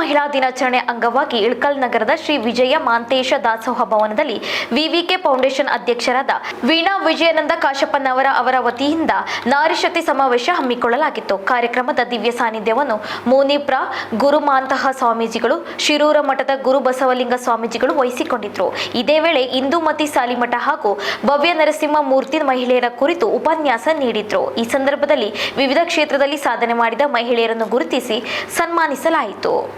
ಮಹಿಳಾ ದಿನಾಚರಣೆ ಅಂಗವಾಗಿ ಇಳ್ಕಲ್ ನಗರದ ಶ್ರೀ ವಿಜಯ ಮಾಂತೇಶ ದಾಸೋಹ ಭವನದಲ್ಲಿ ವಿವಿಕೆ ಫೌಂಡೇಶನ್ ಅಧ್ಯಕ್ಷರಾದ ವೀಣಾ ವಿಜಯಾನಂದ ಕಾಶಪ್ಪನವರ ಅವರ ವತಿಯಿಂದ ನಾರಿಶಕ್ತಿ ಸಮಾವೇಶ ಹಮ್ಮಿಕೊಳ್ಳಲಾಗಿತ್ತು. ಕಾರ್ಯಕ್ರಮದ ದಿವ್ಯ ಸಾನ್ನಿಧ್ಯವನ್ನು ಮೋನಿಪ್ರಾ ಗುರುಮಾಂತಹ ಸ್ವಾಮೀಜಿಗಳು, ಶಿರೂರ ಮಠದ ಗುರು ಬಸವಲಿಂಗ ಸ್ವಾಮೀಜಿಗಳು ವಹಿಸಿಕೊಂಡಿದ್ರು. ಇದೇ ವೇಳೆ ಇಂದುಮತಿ ಸಾಲಿಮಠ ಹಾಗೂ ಭವ್ಯ ನರಸಿಂಹ ಮೂರ್ತಿ ಮಹಿಳೆಯರ ಕುರಿತು ಉಪನ್ಯಾಸ ನೀಡಿದ್ರು. ಈ ಸಂದರ್ಭದಲ್ಲಿ ವಿವಿಧ ಕ್ಷೇತ್ರದಲ್ಲಿ ಸಾಧನೆ ಮಾಡಿದ ಮಹಿಳೆಯರನ್ನು ಗುರುತಿಸಿ ಸನ್ಮಾನಿಸಲಾಯಿತು.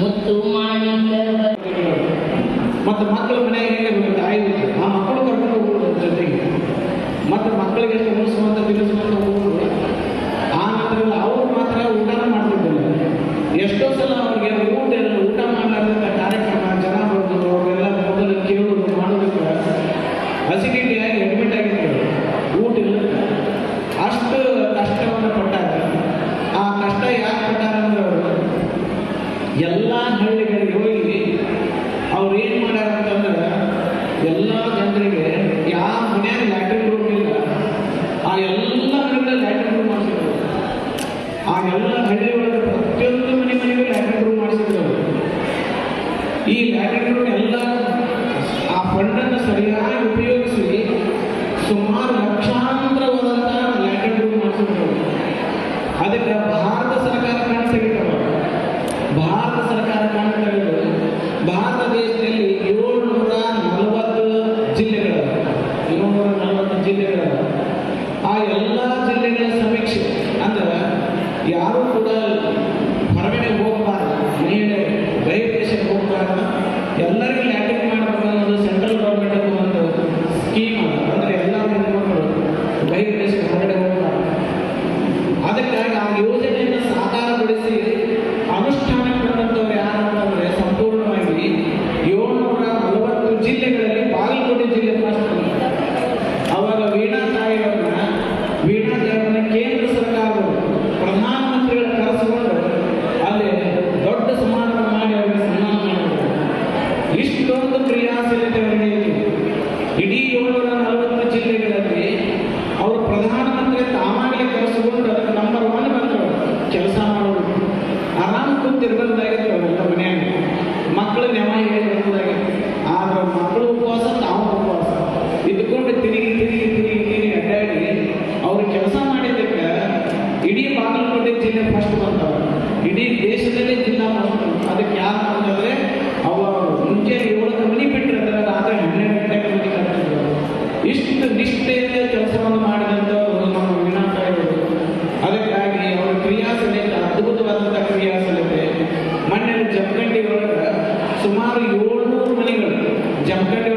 ಮುತ್ತು ಮಾಡಿ ಮತ್ತು ಮಕ್ಕಳು ಮನೆಯಾಗ ಬರುತ್ತೆ ಐದು ಆ ಮಕ್ಕಳು ಕರ್ಕೊಂಡು ಹೋಗುವ ಜೊತೆಗೆ ಮತ್ತು ಮಕ್ಕಳಿಗೆ ಉಳಿಸುವಂಥ ತಿಳಿಸುವಂಥ ಎಲ್ಲ ಜನರಿಗೆ ಯಾವ ಮನೆಯಲ್ಲಿ ನಿರ್ಬಂಧದಾಗಿತ್ತು ಅವೆಲ್ಲ ಮನೆಯಾಗ ಮಕ್ಕಳು ನೆವ ಹೇಳಿ ಆದ್ರೆ ಮಕ್ಕಳು ಉಪವಾಸ ತಾವು ಉಪವಾಸ. ಇದ್ಕೊಂಡು ತಿರುಗಿ ತಿರುಗಿ ತಿರುಗಿ ತಿರುಗಿ ಅಡ್ಡಾಡಿ ಅವ್ರು ಕೆಲಸ ಮಾಡಿದ್ದಕ್ಕೆ ಇಡೀ ಬಾಗಲಕೋಟೆ ಜಿಲ್ಲೆ ಫಸ್ಟ್ ಬರ್ತಾವೆ ಇಡೀ ದೇಶದಲ್ಲೇ ಜಿಲ್ಲಾ ಫಸ್ಟ್ ಅದಕ್ಕೆ ಯಾರು ಅಂತಂದ್ರೆ ಅವ ಮುಂಚೆ ಏಳು ಮನೆ ಬಿಟ್ಟಿರ್ತಾರೆ ಆದರೆ ಹನ್ನೆರಡು ಗಂಟೆ ಕಟ್ಟಿದ್ರು ಇಷ್ಟು ನಿಷ್ಠೆಯಿಂದ ಕೆಲಸವನ್ನು ಮಾಡಿ जमकर